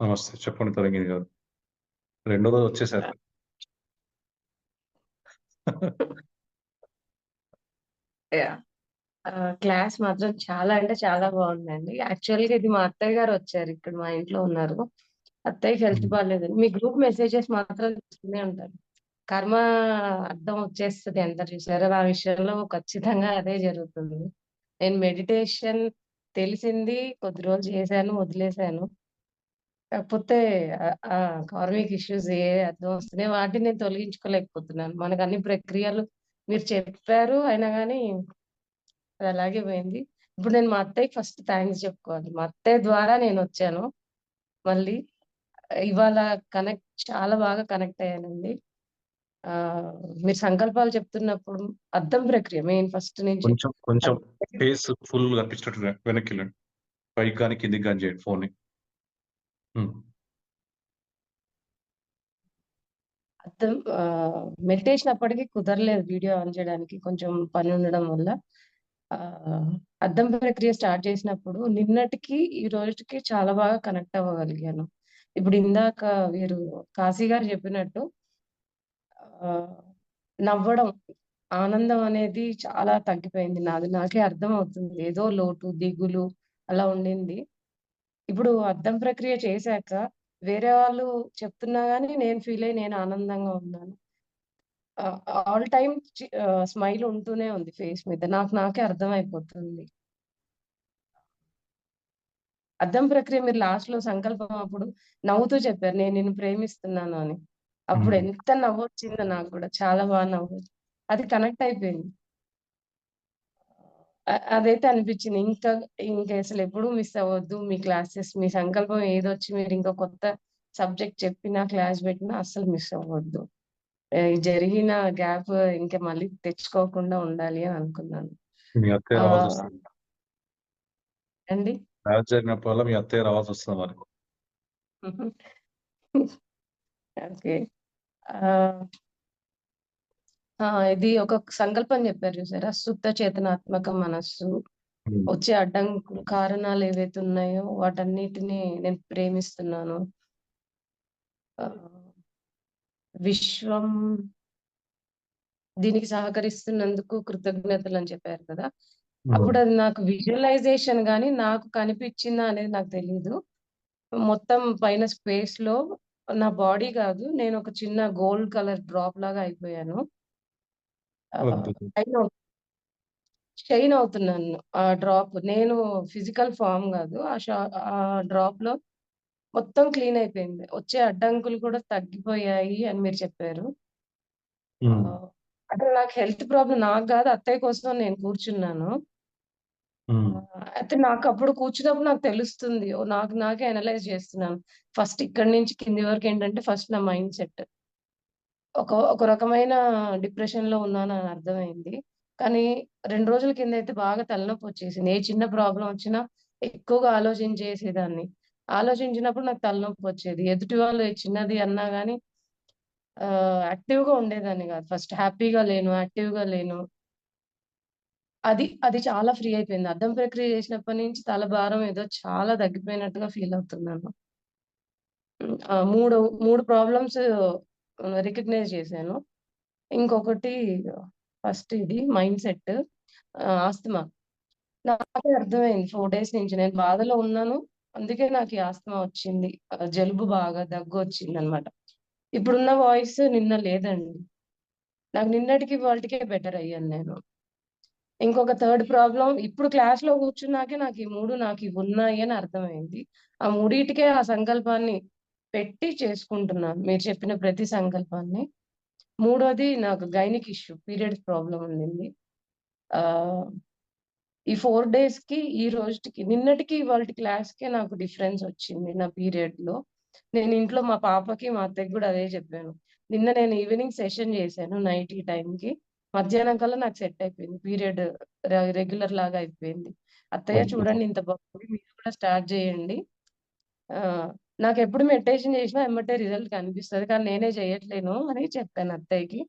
నమస్తే. చెప్పండి తరంగిణి గారు. రెండో రోజు వచ్చేసారు. క్లాస్ మాత్రం చాలా అంటే చాలా బావుందండి. యాక్చువల్‌గా ఇది మా అత్తయ్య గారొచ్చారు. ఇక్కడ మా ఇంట్లో ఉన్నారు. అత్తయ్యకి హెల్త్. బాలేదని. మీ గ్రూప్ మెసేజెస్ మాత్రం చూస్తూనే ఉంటాను. కర్మ అర్థం వచ్చేస్తది అంటారు చూసారా? నా విషయంలో ఖచ్చితంగా అదే జరుగుతుంది. నేను మెడిటేషన్ తెలిసింది కొద్ది రోజులు చేశాను, వదిలేసాను. కాకపోతే ఆ కార్మిక్ ఇష్యూస్ ఏ అర్థం వస్తున్నాయి. వాటిని నేను తొలగించుకోలేకపోతున్నాను. మనకన్ని ప్రక్రియలు మీరు చెప్పారు. అయినా గాని అది అలాగే పోయింది. ఇప్పుడు నేను మా అత్తయ్యకి ఫస్ట్ థాంక్స్ చెప్పుకోవాలి. మా అత్తయ్య ద్వారా నేనొచ్చాను. మళ్ళీ ఇవాళ కనెక్ట్ చాలా బాగా కనెక్ట్ అయ్యానండి. ఆహ్, మీరు సంకల్పాలు చెప్తున్నప్పుడు అర్థం ప్రక్రియ మెయిన్ ఫస్ట్ నుంచి కొంచెం కొంచెం ఫేస్ ఫుల్ కనిపించేటట్టు వెనక్కెళ్ళండి. పైకి గాని, కిందకి గాని చేయండి ఫోన్‌ని. అర్థం మెడిటేషన్ అప్పటికి కుదరలేదు వీడియో ఆన్ చేయడానికి కొంచెం పని ఉండడం వల్ల. అర్థం ప్రక్రియ స్టార్ట్ చేసినప్పుడు నిన్నటికి, ఈ రోజుకి చాలా బాగా కనెక్ట్ అవ్వగలిగాను. ఇప్పుడు ఇందాక వీరు కాశీ గారు చెప్పినట్టు నవ్వడం, ఆనందం అనేది చాలా తగ్గిపోయింది. నాది నాకే అర్థం అవుతుంది ఏదో లోటు, దిగులు అలా ఉండింది. ఇప్పుడు అర్థం ప్రక్రియ చేశాక వేరే వాళ్ళు చెప్తున్నా గాని నేను ఫీల్ అయ్యి నేను ఆనందంగా ఉన్నాను. ఆల్ టైమ్ స్మైల్ ఉంటూనే ఉంది ఫేస్ మీద. నాకు నాకే అర్థమైపోతుంది. అర్థం ప్రక్రియ మీరు లాస్ట్‌లో సంకల్పం అప్పుడు నవ్వుతూ చెప్పారు. నేను నిన్ను ప్రేమిస్తున్నాను అని. అప్పుడు. ఎంత నవ్వొచ్చిందో నాకు గూడా. చాలా బాగా నవ్వు అది కనెక్ట్ అయిపోయింది. అదైతే అనిపించింది. ఇంకా ఇంక అసలెప్పుడు మిస్ అవ్వద్దు. మీ క్లాసెస్ మీ సంకల్పం ఏదొచ్చి మీరు ఇంకో కొత్త సబ్జెక్ట్ చెప్పినా, క్లాస్ పెట్టినా అస్సలు మిస్ అవ్వద్దు. జరిగిన గ్యాప్ ఇంక మళ్ళీ తెచ్చుకోకుండా ఉండాలి అని అనుకున్నాను. మీ అత్తయ్య. అండి? క్లాస్ జరిగినప్పుడల్లా మీ అత్తయ్య రావాల్సొస్తది మరి. ఓకే. ఇది ఒక సంకల్పం చెప్పారు చూసారా? సుప్త చేతనాత్మక మనస్సు. వచ్చే అడ్డంకులు కారణాలు ఏవైతే ఉన్నాయో వాటన్నిటిని నేను ప్రేమిస్తున్నాను. విశ్వం దీనికి సహకరిస్తున్నందుకు కృతజ్ఞతలని చెప్పారు కదా! హ్మ్. అప్పుడది నాకు విజువలైజేషన్ గాని, నాకు కనిపించిందా అనేది నాకు తెలీదు. మొత్తం పైన స్పేస్‌లో నా బాడీ కాదు. నేనొక చిన్న గోల్డ్ కలర్ డ్రాప్ లాగా అయిపోయాను. అద్భుతం. షైన్ అవు షైన్ అవుతున్నాను. ఆ డ్రాప్. నేను ఫిజికల్ ఫార్మ్ గాదు. ఆ షా ఆ డ్రాప్‌లో మొత్తం క్లీన్ అయిపోయింది. వచ్చే అడ్డంకులు కూడా తగ్గిపోయాయి అని మీరు చెప్పారు. హ్మ్. ఆహ్, అంటే నాకు హెల్త్ ప్రాబ్లమ్ నాకు గాదు అత్తయ్య కోసం నేను కూర్చున్నాను. హ్మ్. అయితే నాకప్పుడు కూర్చున్నప్పుడు నాకు తెలుస్తుంది. ఓహ్! నాకు నాకే అనలైజ్ చేస్తున్నాను. ఫస్ట్ ఇక్కడి నుంచి కింది వరకు ఏంటంటే ఫస్ట్ నా మైండ్ సెట్. ఒక ఒక రకమైన డిప్రెషన్లో ఉన్నాను అని అర్థమైంది. కానీ రెండు రోజుల కింద అయితే బాగా తలనొప్పి వచ్చేసింది ఏ చిన్న ప్రాబ్లం వచ్చినా ఎక్కువగా ఆలోచించేసేదాన్ని. ఆలోచించినప్పుడు నాకు తలనొప్పి వచ్చేది ఎదుటి వాళ్ళు చిన్నది అన్నా కానీ యాక్టివ్గా ఉండేదాన్ని కాదు ఫస్ట్ హ్యాపీగా లేను, యాక్టివ్గా లేను. అది అది చాలా ఫ్రీ అయిపోయింది. అర్థం ప్రక్రియ చేసినప్పటి నుంచి తల భారం ఏదో చాలా తగ్గిపోయినట్టుగా ఫీల్ అవుతున్నాను. మూడు మూడు ప్రాబ్లమ్స్ రికగ్నైజ్ చేశాను. ఇంకొకటి ఫస్ట్ ఇది మైండ్ సెట్. ఆస్తమా. నాకే అర్థమైంది ఫోర్ డేస్ నుంచి నేను బాధలో ఉన్నాను. అందుకే నాకు ఈ ఆస్తమా వచ్చింది. జలుబు బాగా దగ్గు వచ్చింది అనమాట ఇప్పుడున్న వాయిస్ నిన్న లేదండి. నాకు నిన్నటికి వాళ్ళకే బెటర్ అయ్యాను నేను. ఇంకొక థర్డ్ ప్రాబ్లం ఇప్పుడు క్లాస్లో కూర్చున్నాకే నాకు ఈ మూడు నాకు ఉన్నాయి అని అర్థమైంది. ఆ మూడిటికే ఆ సంకల్పాన్ని పెట్టి చేసుకుంటున్నాను. మీరు చెప్పిన ప్రతి సంకల్పాన్ని. మూడోది నాకు గైనిక్ ఇష్యూ పీరియడ్స్ ప్రాబ్లమ్ ఉండింది. ఈ 4 డేస్‌కి, ఈ రోజుటికి నిన్నటికి ఇవాల్టి క్లాస్‌కే నాకు డిఫరెన్స్ వచ్చింది నా పీరియడ్‌లో. నేను ఇంట్లో మా పాపకి, మా అత్తయ్యకి గూడా అదే చెప్పాను. నిన్న నేను ఈవినింగ్ సెషన్ చేశాను నైట్ ఈ టైంకి. మధ్యాహ్నం కల్లా నాకు సెట్ అయిపోయింది. పీరియడ్ రెగ్యులర్ లాగా అయిపోయింది. అత్తయ్య. చూడండి ఇంత బాగుంది. మీరు కూడా స్టార్ట్ చేయండి. ఆ! నాకెప్పుడు మెడిటేషన్ చేసినా ఎమ్మటే రిజల్ట్ కనిపిస్తది. కానీ నేనే చేయట్లేను అని చెప్పాను అత్తయ్యకి.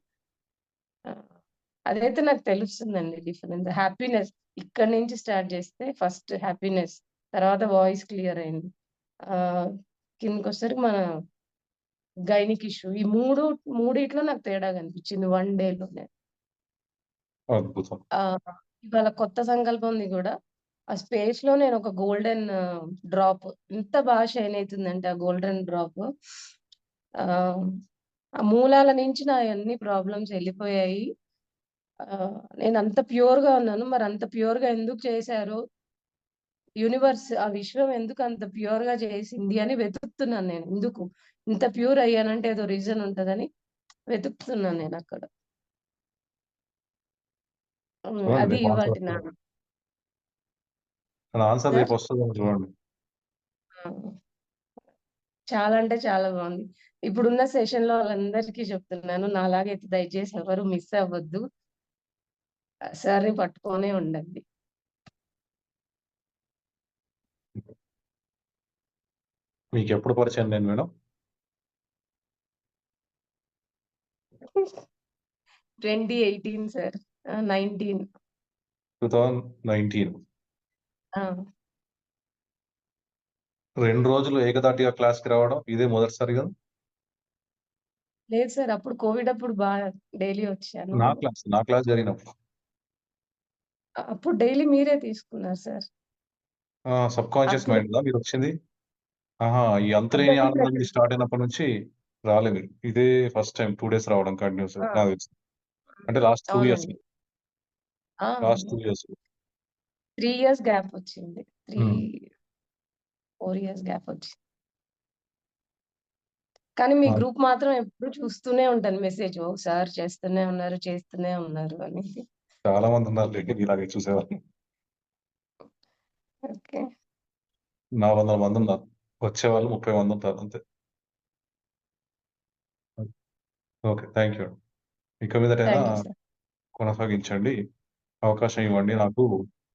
అదైతే నాకు తెలుస్తుందండి డిఫరెన్స్. హ్యాపీనెస్ ఇక్కడి నుంచి స్టార్ట్ చేస్తే ఫస్ట్ హ్యాపీనెస్. తర్వాత వాయిస్ క్లియర్ అయింది. కిందకొచ్చేసరికి మన గైనిక్ ఇష్యూ. ఈ 3 మూడిట్లో నాకు తేడా కనిపించింది 1 డేలోనే. ఇవాళ కొత్త సంకల్పంది గూడా ఆ స్పేస్‌లో నేను ఒక గోల్డెన్ డ్రాప్ ఎంత బాగా షైన్ అయితుందంటే ఆ గోల్డెన్ డ్రాప్ ఆ మూలాల నుంచి నా అన్ని ప్రాబ్లమ్స్ ఎళ్ళిపోయాయి. ఆహ్, నేనంత ప్యూర్‌గా ఉన్నాను. మరి అంత ప్యూర్‌గా ఎందుకు చేశారు? యూనివర్స్ ఆ విశ్వం ఎందుకు అంత ప్యూర్‌గా చేసింది అని వెతుకుతున్నాను నేను. ఎందుకు? ఇంత ప్యూర్ అయ్యానంటే ఏదో రీజన్ ఉంటదని వెతుకుతున్నాను. హ్మ్. చూడండి అది ఇవాల్టి నా ఆన్సర్ సార్? రేపు వస్తదేమో చూడండి. చాలా అంటే చాలా బావుంది. ఇప్పుడున్న సెషన్‌లో వాళ్ళందరికీ చెప్తున్నాను. నాలాగైతే దయచేసి ఎవరు మిస్ అవ్వద్దు. ఆ సార్‌ని పట్టుకొనే ఉండండి. మీకెప్పుడు పరిచయం నేను మేడం? 2018 సార్. ఆ! 19 2019. ఆ! 2 రోజులు ఏకధాటిగా క్లాస్‌కి రావడం ఇదే మొదటిసారి గదా? లేదు సార్. అప్పుడు కోవిడ్ అప్పుడు బా డైలీ వచ్చాను. నా క్లాస్, నా క్లాస్ జరిగినప్పుడు. అ అప్పుడు డైలీ మీరే తీసుకున్నారు సార్. ఆ! సబ్‌కాన్షియస్ అప్పుడు మైండ్‌లా మీరొచ్చింది? ఆహా! ఈ అంతులేని ఆనందం. స్టార్ట్ అయినప్పటి నుంచి రాలే మీరు. ఇదే ఫస్ట్ టైమ్ 2 డేస్ రావడం కంటిన్యూస్‌గా ఆ! నాకు తెలిసి. అంటే లాస్ట్ 2 ఇయర్స్. అవునండి. ఆ! Last 2 years. 3 ఇయర్స్ గ్యాప్ వచ్చింది. 3, హ్మ్. 4 ఇయర్స్ గ్యాప్ వచ్చింది. కానీ మీ! గ్రూప్ మాత్రం ఎప్పుడు చూస్తూనే ఉంటాను మెసేజ్. ఓహ్! సార్ చేస్తూనే ఉన్నారు, చేస్తూనే ఉన్నారు అని. చాలా మంది ఉన్నారులెండి మీలాగే చూసేవాళ్ళు. ఓకే. 400 మందున్నారు. వచ్చేవాళ్ళు 30 మందుంటారు అంతే. ఓకే. Thank you. ఇక మీదటైనా. కొనసాగించండి. అవకాశం ఇవ్వండి నాకు